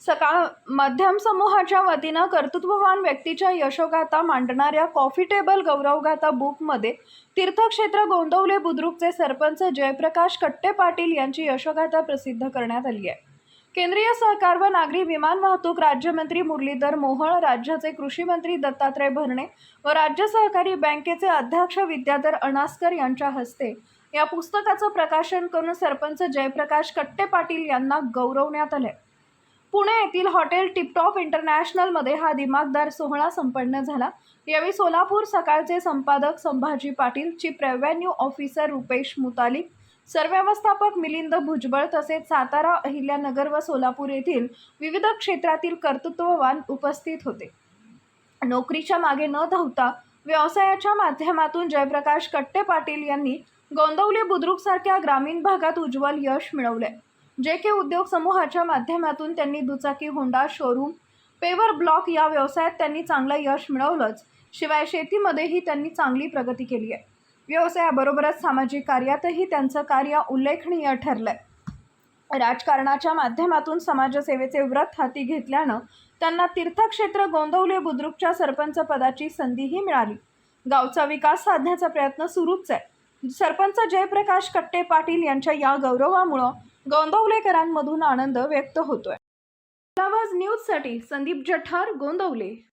सकाळ मध्यम समूहाच्या वतीनं कर्तृत्ववान व्यक्तीच्या यशोगाथा मांडणाऱ्या कॉफी टेबल गौरवगाथा बुकमध्ये तीर्थक्षेत्र गोंदवले बुद्रुकचे सरपंच जयप्रकाश कट्टे पाटील यांची यशोगाथा प्रसिद्ध करण्यात आली आहे. केंद्रीय सहकार व नागरी विमान वाहतूक राज्यमंत्री मुरलीधर मोहोळ राज्याचे कृषी मंत्री दत्तात्रय भरणे व राज्य सहकारी बँकेचे अध्यक्ष विद्याधर अणासकर यांच्या हस्ते या पुस्तकाचं प्रकाशन करून सरपंच जयप्रकाश कट्टे पाटील यांना गौरवण्यात आले पुणे येथील हॉटेल टिपटॉप इंटरनॅशनलमध्ये हा दिमागदार सोहळा संपन्न झाला. यावेळी सोलापूर सकाळचे संपादक Sambhaji Patil chief revenue officer Rupesh Mutalik सरव्यवस्थापक Milind Bhujbal तसेच सातारा अहिल्यानगर व सोलापूर येथील विविध क्षेत्रातील कर्तृत्ववान उपस्थित होते. नोकरीच्या मागे न धावता व्यवसायाच्या माध्यमातून जयप्रकाश कट्टे पाटील यांनी गोंदवली बुद्रुकसारख्या ग्रामीण भागात उज्ज्वल यश मिळवले जे के उद्योग समूहाच्या माध्यमातून त्यांनी दुचाकी होंडा शोरूम पेवर ब्लॉक या व्यवसायात त्यांनी चांगलं यश मिळवलंच. शिवाय शेतीमध्येही त्यांनी चांगली प्रगती केली आहे. व्यवसायाबरोबरच सामाजिक कार्यातही त्यांचं कार्य उल्लेखनीय ठरलंय. राजकारणाच्या माध्यमातून समाजसेवेचे व्रत हाती घेतल्यानं त्यांना तीर्थक्षेत्र गोंदवले बुद्रुकच्या सरपंच पदाची संधीही मिळाली. गावचा विकास साधण्याचा प्रयत्न सुरूच आहे. सरपंच जयप्रकाश कट्टे पाटील यांच्या या गौरवामुळं गोंदवलेकरांमधून आनंद व्यक्त होतोय. आवाज न्यूजसाठी संदीप जठार गोंदवले.